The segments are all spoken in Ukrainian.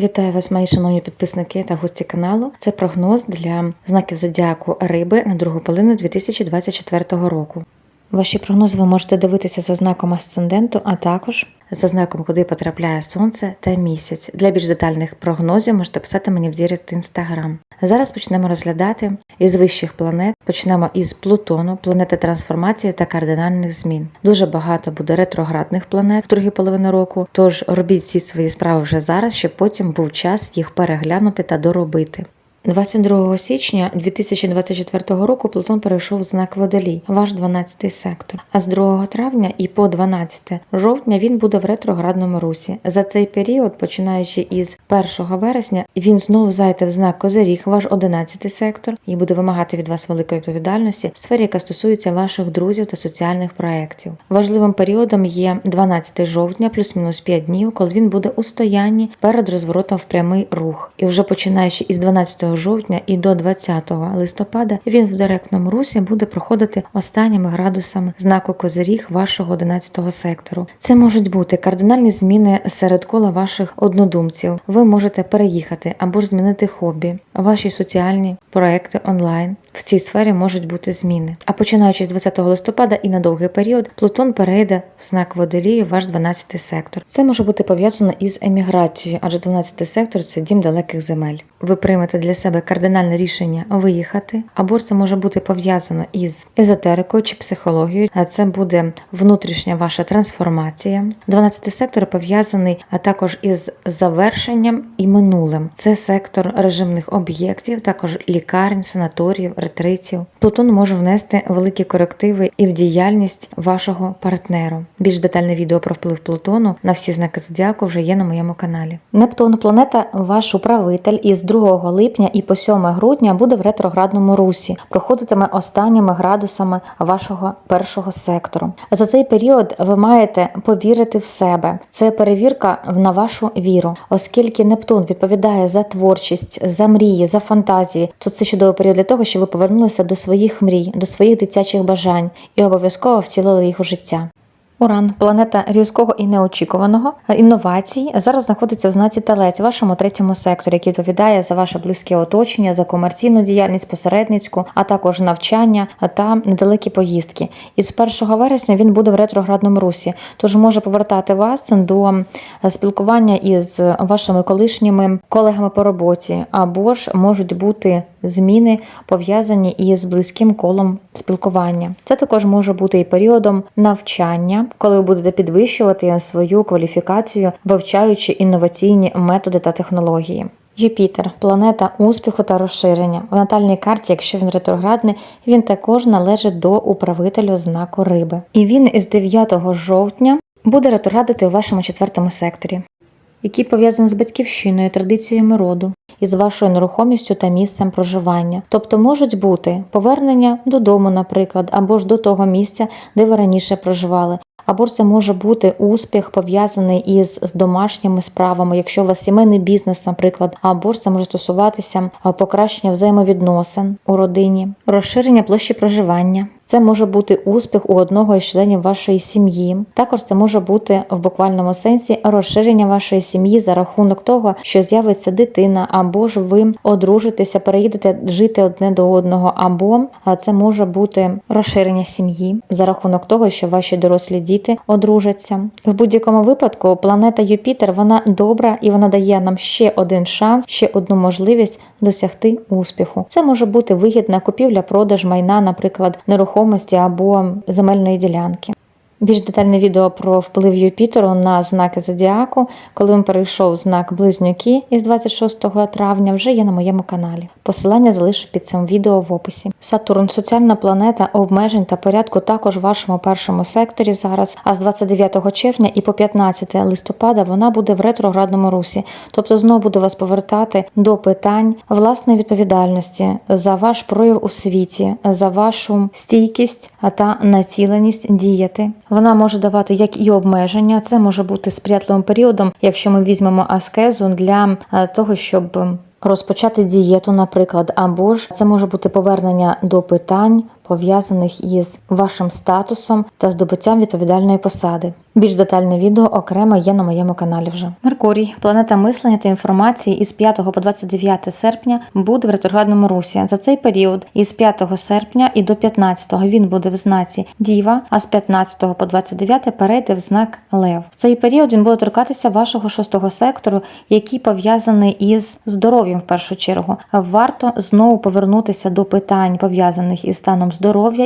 Вітаю вас, мої шановні підписники та гості каналу. Це прогноз для знаків зодіаку риби на другу половину 2024 року. Ваші прогнози ви можете дивитися за знаком асценденту, а також за знаком, куди потрапляє сонце та місяць. Для більш детальних прогнозів можете писати мені в Дірект Інстаграм. Зараз почнемо розглядати із вищих планет. Почнемо із Плутону, планети трансформації та кардинальних змін. Дуже багато буде ретроградних планет в другій половині року. Тож робіть всі свої справи вже зараз, щоб потім був час їх переглянути та доробити. 22 січня 2024 року Плутон перейшов в знак Водолій, ваш 12 сектор. А з 2 травня і по 12 жовтня він буде в ретроградному русі. За цей період, починаючи із 1 вересня, він знову зайде в знак Козиріг, ваш 11 сектор, і буде вимагати від вас великої відповідальності в сфері, яка стосується ваших друзів та соціальних проєктів. Важливим періодом є 12 жовтня, плюс-мінус 5 днів, коли він буде у стоянні перед розворотом в прямий рух. І вже починаючи із 12 жовтня і до 20 листопада він в директному русі буде проходити останніми градусами знаку Козиріг вашого 11 сектору. Це можуть бути кардинальні зміни серед кола ваших однодумців. Ви можете переїхати або ж змінити хобі, ваші соціальні проекти онлайн. В цій сфері можуть бути зміни. А починаючи з 20 листопада і на довгий період, Плутон перейде в знак водолію, ваш 12 сектор. Це може бути пов'язано із еміграцією, адже 12 сектор це дім далеких земель. Ви приймете для себе кардинальне рішення виїхати, або це може бути пов'язано із езотерикою чи психологією, а це буде внутрішня ваша трансформація. 12 сектор пов'язаний а також із завершенням і минулим. Це сектор режимних об'єктів, також лікарень, санаторіїв, ретритів. Плутон може внести великі корективи і в діяльність вашого партнеру. Більш детальне відео про вплив Плутону на всі знаки зодіаку вже є на моєму каналі. Нептун планета ваш управитель із 2 липня і по 7 грудня буде в ретроградному русі, проходитиме останніми градусами вашого першого сектору. За цей період ви маєте повірити в себе. Це перевірка на вашу віру, оскільки Нептун відповідає за творчість, за мрії, за фантазії. То це чудовий період для того, щоб ви повернулися до своїх мрій, до своїх дитячих бажань і обов'язково втілили їх у життя. Уран, планета різкого і неочікуваного інновацій, зараз знаходиться в знаці Телець, вашому третьому секторі, який відповідає за ваше близьке оточення, за комерційну діяльність, посередницьку, а також навчання та недалекі поїздки. Із 1 вересня він буде в ретроградному русі, тож може повертати вас до спілкування із вашими колишніми колегами по роботі, або ж можуть бути зміни пов'язані із близьким колом спілкування. Це також може бути і періодом навчання, коли ви будете підвищувати свою кваліфікацію, вивчаючи інноваційні методи та технології. Юпітер планета успіху та розширення. В натальній карті, якщо він ретроградний, він також належить до управителю знаку риби. І він із 9 жовтня буде ретроградити у вашому четвертому секторі, який пов'язаний з батьківщиною, традиціями роду, із вашою нерухомістю та місцем проживання. Тобто можуть бути повернення додому, наприклад, або ж до того місця, де ви раніше проживали. Або це може бути успіх пов'язаний із з домашніми справами, якщо у вас сімейний бізнес, наприклад, або ж це може стосуватися покращення взаємовідносин у родині, розширення площі проживання. Це може бути успіх у одного із членів вашої сім'ї. Також це може бути в буквальному сенсі розширення вашої сім'ї за рахунок того, що з'явиться дитина, або ж ви одружитеся, переїдете жити одне до одного, або це може бути розширення сім'ї за рахунок того, що ваші дорослі діти одружаться. В будь-якому випадку планета Юпітер вона добра і вона дає нам ще один шанс, ще одну можливість досягти успіху. Це може бути вигідна купівля, продаж майна, наприклад, нерухомості нерухомості або земельної ділянки. Більш детальне відео про вплив Юпітеру на знаки Зодіаку, коли він перейшов знак Близнюки із 26 травня, вже є на моєму каналі. Посилання залишу під цим відео в описі. Сатурн соціальна планета обмежень та порядку також в вашому першому секторі зараз. А з 29 червня і по 15 листопада вона буде в ретроградному русі, тобто знову буде вас повертати до питань власної відповідальності за ваш прояв у світі, за вашу стійкість та націленість діяти. Вона може давати як і обмеження, це може бути сприятливим періодом, якщо ми візьмемо аскезу для того, щоб розпочати дієту, наприклад, або ж це може бути повернення до питань. Пов'язаних із вашим статусом та здобуттям відповідальної посади. Більш детальне відео окремо є на моєму каналі вже. Меркурій, планета мислення та інформації із 5 по 29 серпня буде в ретроградному русі. За цей період із 5 серпня і до 15 він буде в знаці Діва, а з 15 по 29 перейде в знак Лев. В цей період він буде торкатися вашого шостого сектору, який пов'язаний із здоров'ям в першу чергу. Варто знову повернутися до питань пов'язаних із станом здоров'я,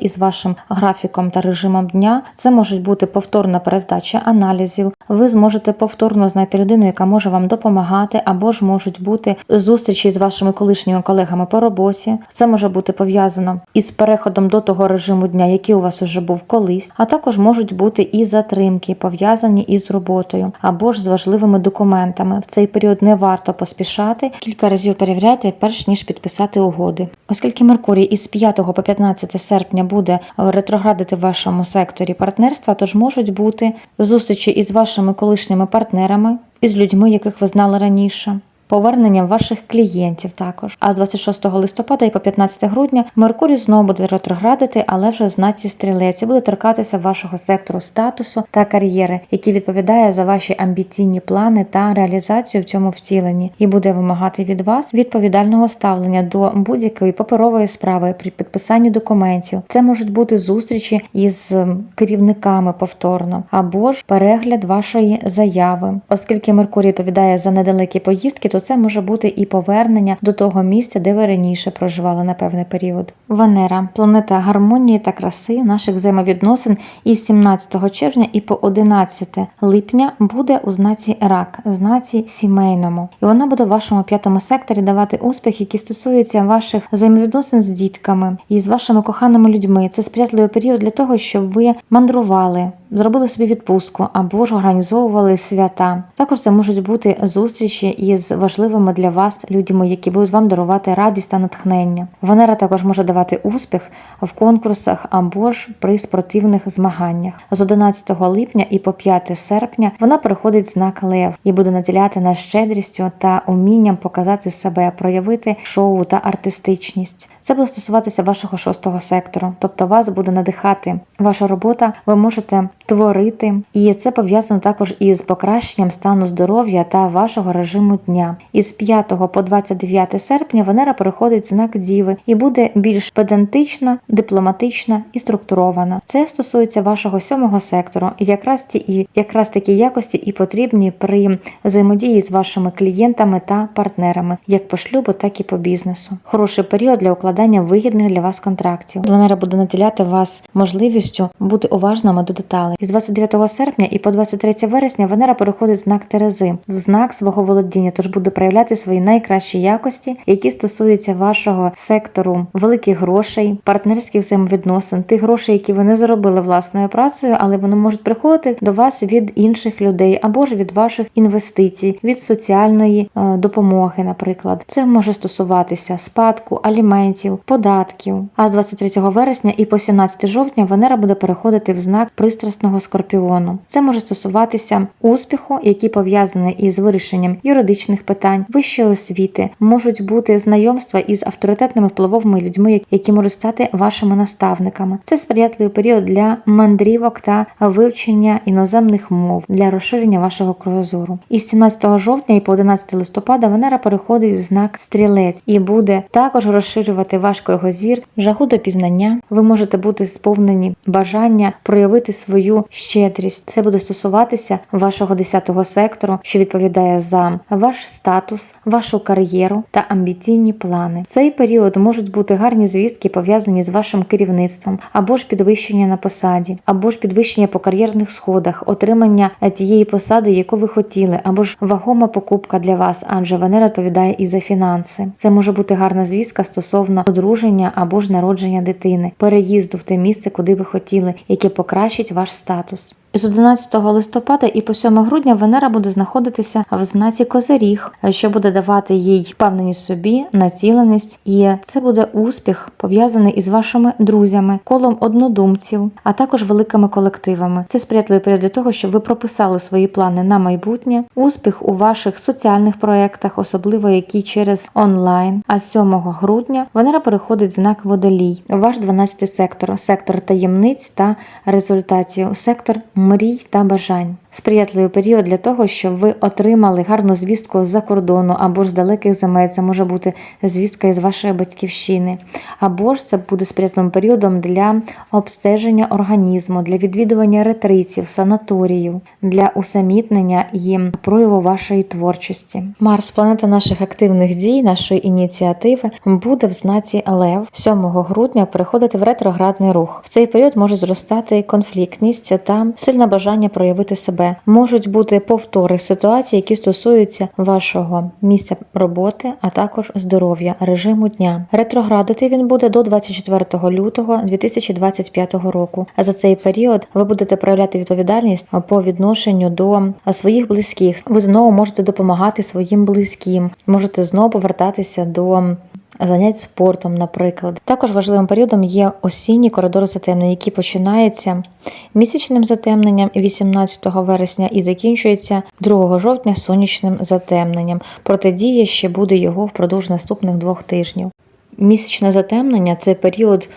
із вашим графіком та режимом дня. Це можуть бути повторна перездача аналізів. Ви зможете повторно знайти людину, яка може вам допомагати, або ж можуть бути зустрічі з вашими колишніми колегами по роботі. Це може бути пов'язано із переходом до того режиму дня, який у вас уже був колись, а також можуть бути і затримки, пов'язані із роботою, або ж з важливими документами. В цей період не варто поспішати. Кілька разів перевіряйте, перш ніж підписати угоди. Оскільки Меркурій із 5 по 15 серпня буде ретроградити в вашому секторі партнерства, тож можуть бути зустрічі із вашими колишніми партнерами, із людьми, яких ви знали раніше. Повернення ваших клієнтів також. А з 26 листопада і по 15 грудня Меркурій знову буде ретроградити, але вже знаці стрілець і буде торкатися вашого сектору статусу та кар'єри, який відповідає за ваші амбіційні плани та реалізацію в цьому втіленні, і буде вимагати від вас відповідального ставлення до будь-якої паперової справи при підписанні документів. Це можуть бути зустрічі із керівниками повторно, або ж перегляд вашої заяви, оскільки Меркурій відповідає за недалекі поїздки, то це може бути і повернення до того місця, де ви раніше проживали на певний період. Венера, планета гармонії та краси наших взаємовідносин із 17 червня і по 11 липня буде у знаці рак, знаці сімейному, і вона буде в вашому п'ятому секторі давати успіх, які стосуються ваших взаємовідносин з дітками і з вашими коханими людьми. Це сприятливий період для того, щоб ви мандрували. Зробили собі відпустку або ж організовували свята. Також це можуть бути зустрічі із важливими для вас людьми, які будуть вам дарувати радість та натхнення. Венера також може давати успіх в конкурсах або ж при спортивних змаганнях. З 11 липня і по 5 серпня вона переходить знак Лев і буде наділяти нас щедрістю та умінням показати себе, проявити шоу та артистичність. Це буде стосуватися вашого шостого сектору, тобто вас буде надихати ваша робота. Ви можете творити, і це пов'язано також із покращенням стану здоров'я та вашого режиму дня. Із 5 по 29 серпня Венера переходить знак Діви і буде більш педантична, дипломатична і структурована. Це стосується вашого сьомого сектору, і якраз ті і якраз такі якості і потрібні при взаємодії з вашими клієнтами та партнерами, як по шлюбу, так і по бізнесу. Хороший період для укладання вигідних для вас контрактів. Венера буде наділяти вас можливістю бути уважними до деталей. Із 29 серпня і по 23 вересня Венера переходить знак Терези, в знак свого володіння, тож буде проявляти свої найкращі якості, які стосуються вашого сектору великих грошей, партнерських взаємовідносин, тих грошей, які ви не заробили власною працею, але вони можуть приходити до вас від інших людей або ж від ваших інвестицій, від соціальної е, допомоги, наприклад. Це може стосуватися спадку, аліментів, податків. А з 23 вересня і по 17 жовтня Венера буде переходити в знак пристрасного скорпіону. Це може стосуватися успіху, який пов'язаний із вирішенням юридичних питань, вищої освіти, можуть бути знайомства із авторитетними впливовими людьми, які можуть стати вашими наставниками. Це сприятливий період для мандрівок та вивчення іноземних мов для розширення вашого кругозору. Із 17 жовтня і по 11 листопада Венера переходить в знак стрілець і буде також розширювати ваш кругозір, жагу до пізнання. Ви можете бути сповнені бажання проявити свою щедрість. Це буде стосуватися вашого 10-го сектору, що відповідає за ваш статус, вашу кар'єру та амбіційні плани. В цей період можуть бути гарні звістки, пов'язані з вашим керівництвом, або ж підвищення на посаді, або ж підвищення по кар'єрних сходах, отримання тієї посади, яку ви хотіли, або ж вагома покупка для вас, адже Венера відповідає і за фінанси. Це може бути гарна звістка стосовно одруження або ж народження дитини, переїзду в те місце, куди ви хотіли, яке покращить ваш статус. З 11 листопада і по 7 грудня Венера буде знаходитися в знаці Козиріг, що буде давати їй впевненість собі, націленість, і це буде успіх пов'язаний із вашими друзями, колом однодумців, а також великими колективами. Це сприятливий період для того, щоб ви прописали свої плани на майбутнє, успіх у ваших соціальних проєктах, особливо які через онлайн. А 7 грудня Венера переходить знак водолій. Ваш 12 сектор, сектор таємниць та результатів, сектор мрій та бажань. Сприятливий період для того, щоб ви отримали гарну звістку з-за кордону або ж з далеких земель. Це може бути звістка із вашої батьківщини, або ж це буде сприятливим періодом для обстеження організму, для відвідування ретритів, санаторіїв, для усамітнення і прояву вашої творчості. Марс, планета наших активних дій, нашої ініціативи, буде в знаці Лев 7 грудня переходити в ретроградний рух. В цей період може зростати конфліктність та сильне бажання проявити себе. Можуть бути повтори ситуацій, які стосуються вашого місця роботи, а також здоров'я, режиму дня. Ретроградити він буде до 24 лютого 2025 року. А за цей період ви будете проявляти відповідальність по відношенню до своїх близьких. Ви знову можете допомагати своїм близьким, можете знову повертатися до занять спортом, наприклад. Також важливим періодом є осінній коридор затемнень, який починається місячним затемненням 18 вересня і закінчується 2 жовтня сонячним затемненням. Протидія ще буде його впродовж наступних двох тижнів. Місячне затемнення це період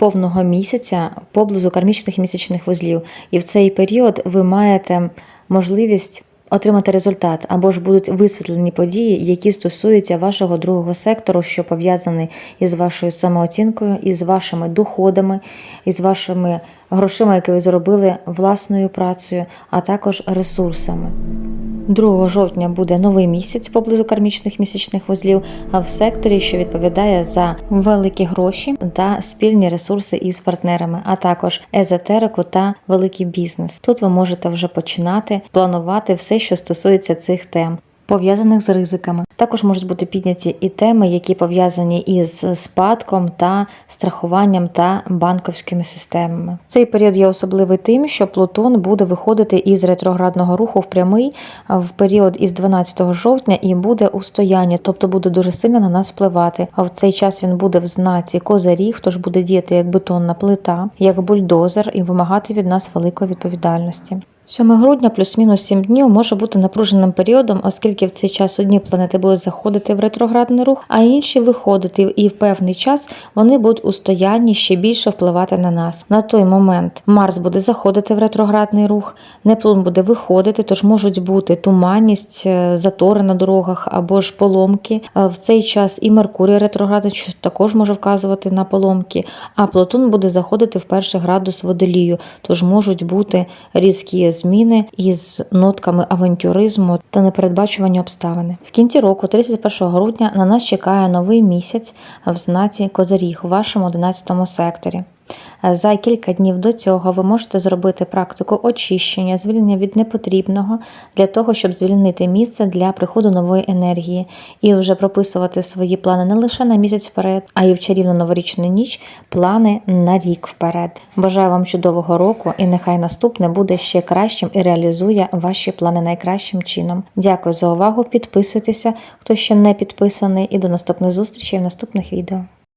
повного місяця поблизу кармічних місячних вузлів, і в цей період ви маєте можливість отримати результат або ж будуть висвітлені події, які стосуються вашого другого сектору, що пов'язаний із вашою самооцінкою, із вашими доходами, із вашими грошима, які ви зробили власною працею, а також ресурсами. 2 жовтня буде новий місяць поблизу кармічних місячних вузлів, а в секторі, що відповідає за великі гроші та спільні ресурси із партнерами, а також езотерику та великий бізнес. Тут ви можете вже починати планувати все, що стосується цих тем. Пов'язаних з ризиками також можуть бути підняті і теми, які пов'язані із спадком та страхуванням та банковськими системами. Цей період є особливий тим, що Плутон буде виходити із ретроградного руху в прямий в період із 12 жовтня і буде у стоянні, тобто буде дуже сильно на нас впливати. А в цей час він буде в знаці козаріг, тож буде діяти як бетонна плита, як бульдозер і вимагати від нас великої відповідальності. 7 грудня плюс-мінус 7 днів може бути напруженим періодом, оскільки в цей час одні планети будуть заходити в ретроградний рух, а інші виходити, і в певний час вони будуть у стоянні ще більше впливати на нас. На той момент Марс буде заходити в ретроградний рух, Нептун буде виходити, тож можуть бути туманність, е, затори на дорогах або ж поломки. Е, В цей час і Меркурій ретроградний, що також може вказувати на поломки. А Плутон буде заходити в перший градус водолію, тож можуть бути різкі зміни із нотками авантюризму та непередбачувані обставини. В кінці року, 31 грудня, на нас чекає новий місяць в знаці Козиріг у вашому 11 секторі. За кілька днів до цього ви можете зробити практику очищення, звільнення від непотрібного для того, щоб звільнити місце для приходу нової енергії і вже прописувати свої плани не лише на місяць вперед, а й в чарівну новорічну ніч плани на рік вперед. Бажаю вам чудового року і нехай наступне буде ще кращим і реалізує ваші плани найкращим чином. Дякую за увагу. Підписуйтеся, хто ще не підписаний, і до наступних зустрічей в наступних відео.